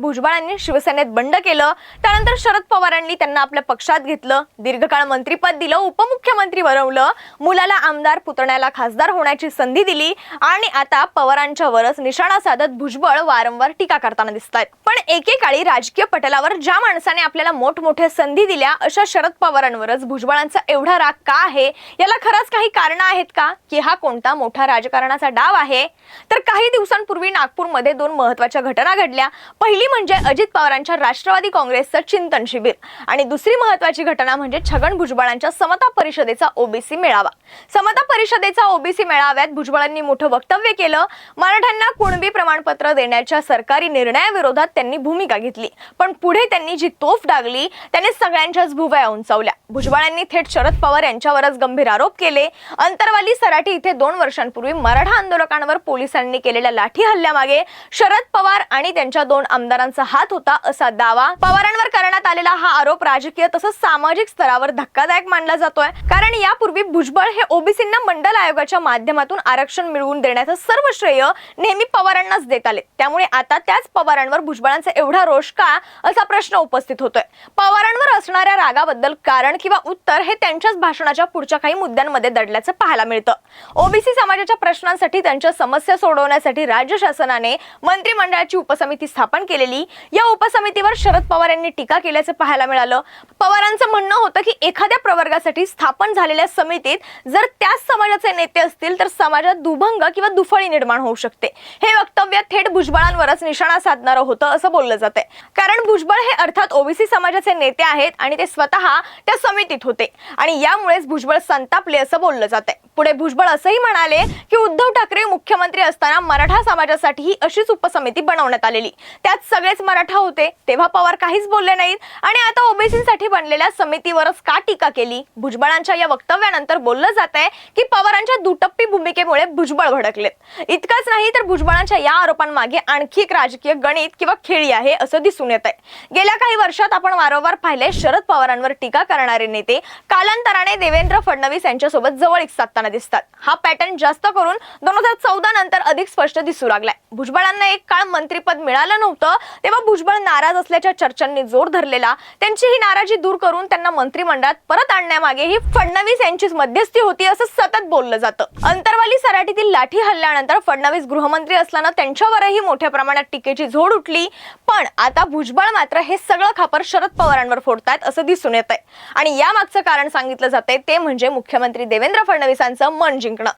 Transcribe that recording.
भुजबळांनी शिवसेनेत बंड केलं. त्यानंतर शरद पवारांनी त्यांना आपल्या पक्षात घेतलं. दीर्घकाळ मंत्रीपद दिलं उपमुख्यमंत्री बनवलं. मुलाला आमदार पुतण्याला खासदार होण्याची संधी दिली. आणि आता पवारांच्या वरच निशाणा साधत भुजबळ वारंवार टीका करताना दिसत आहेत पण एकेकाळी राजकीय पटलावर ज्या माणसाने आपल्याला मोठमोठ्या संधी दिल्या अशा शरद पवारांवरच भुजबळांचा एवढा राग का आहे? याला खरंच काही कारण आहेत का? की हा कोणता मोठा राजकारणाचा डाव आहे? तर काही दिवसांपूर्वी नागपूरमध्ये दोन महत्त्वाच्या घटना घडल्या. पहिली म्हणजे अजित पवारांच्या राष्ट्रवादी काँग्रेसचं चिंतन शिबिर. आणि दुसरी महत्वाची घटना म्हणजे छगन भुजबळांच्या समता परिषदेचा ओबीसी मेळावा. समता परिषदेचा ओबीसी मेळाव्यात भुजबळांनी मोठं वक्तव्य केलं. मराठ्यांना कुणबी प्रमाणपत्र देण्याच्या सरकारी निर्णयाविरोधात त्यांनी भूमिका घेतली. पण पुढे त्यांनी जी तोफ डागली त्याने सगळ्यांच्याच भुवया उंचावल्या. भुजबळांनी थेट शरद पवार यांच्यावरच गंभीर आरोप केले. अंतरवाली सराठी इथे दोन वर्षांपूर्वी मराठा आंदोलकांवर पोलिसांनी केलेल्या लाठी हल्ल्यामागे शरद पवार आणि त्यांच्या दोन आमदारांचा हात होता असा दावा. पवारांवर करण्यात आलेला हा आरोप राजकीय तसंच सामाजिक स्तरावर धक्कादायक मानला जातोय. कारण यापूर्वी भुजबळ हे ओबीसींना मंडल आयोगाच्या माध्यमातून आरक्षण मिळवून देण्याचं सर्व श्रेय नेहमी पवारांनाच देत आले. त्यामुळे आता त्याच पवारांवर भुजबळांचा एवढा रोष का? असा प्रश्न उपस्थित होतोय. पवारांवर असणाऱ्या रागाबद्दल कारण किंवा उत्तर हे त्यांच्याच भाषणाच्या पुढच्या काही मुद्द्यांमध्ये दडल्याचं पाहायला मिळतं. ओबीसी समाजाच्या प्रश्नांसाठी त्यांच्या समस्या सोडवण्यासाठी राज्य शासनाने मंत्रिमंडळाची उपसमिती स्थापन केलेली. या उपसमितीवर शरद पवार यांनी टीका केल्याचं पाहायला मिळालं. पवारांचं म्हणणं होतं की एखाद्या प्रवर्गासाठी स्थापन झालेल्या समितीत जर त्याच समाजाचे नेते असतील तर समाजात दुभंग किंवा दुफळी निर्माण होऊ शकते. हे वक्तव्य थेट भुजबळांवरच निशाणा साधणारं होतं असं बोललं जाते कारण भुजबळ हे अर्थात ओबीसी समाजाचे नेते आहेत आणि ते स्वतः त्या समितीत होते. आणि यामुळेच भुजबळ संतापले असं बोललं जाते पुढे भुजबळ असंही म्हणाले की उद्धव ठाकरे मुख्यमंत्री असताना मराठा समाजासाठी ही अशीच उपसमिती बनवण्यात आलेली. त्यात सगळेच मराठा होते तेव्हा पवार काहीच बोलले नाहीत. आणि आता ओबीसीसाठी बनलेल्या समितीवरच का टीका केली? भुजबळांच्या या वक्तव्यानंतर बोललं जात आहे की पवारांच्या दुटप्पी भूमिकेमुळे भुजबळ भडकलेत. इतकंच नाही तर भुजबळांच्या या आरोपांमागे आणखी एक राजकीय गणित किंवा खेळी आहे असं दिसून येत आहे गेल्या काही वर्षात आपण वारंवार पाहिले शरद पवारांवर टीका करणारे नेते कालांतराने देवेंद्र फडणवीस यांच्यासोबत जवळीक साधताना दिसतात. हा पॅटर्न जास्त करून दोन हजार चौदा नंतर अधिक स्पष्ट दिसू लागलाय. भुजबळांना एक काळ मंत्रीपद मिळालं नव्हतं तेव्हा भुजबळ नाराज असल्याच्या चर्चांनी जोर धरलेला. त्यांची ही नाराजी दूर करून त्यांना मंत्रिमंडळात परत आणण्यामागे ही फडणवीस यांचीच मध्यस्थी होती असं सतत बोललं जातं. अंतरवाली सराटीतील लाठी हल्ल्यानंतर फडणवीस गृहमंत्री असल्यानं त्यांच्यावरही मोठ्या प्रमाणात टीकेची झोड उठली. पण आता भुजबळ मात्र हे सगळं खापर शरद पवारांवर फोडतायत असं दिसून येत आहे आणि यामागचं कारण सांगितलं जातंय ते म्हणजे मुख्यमंत्री देवेंद्र फडणवीसांचं मन जिंकणं.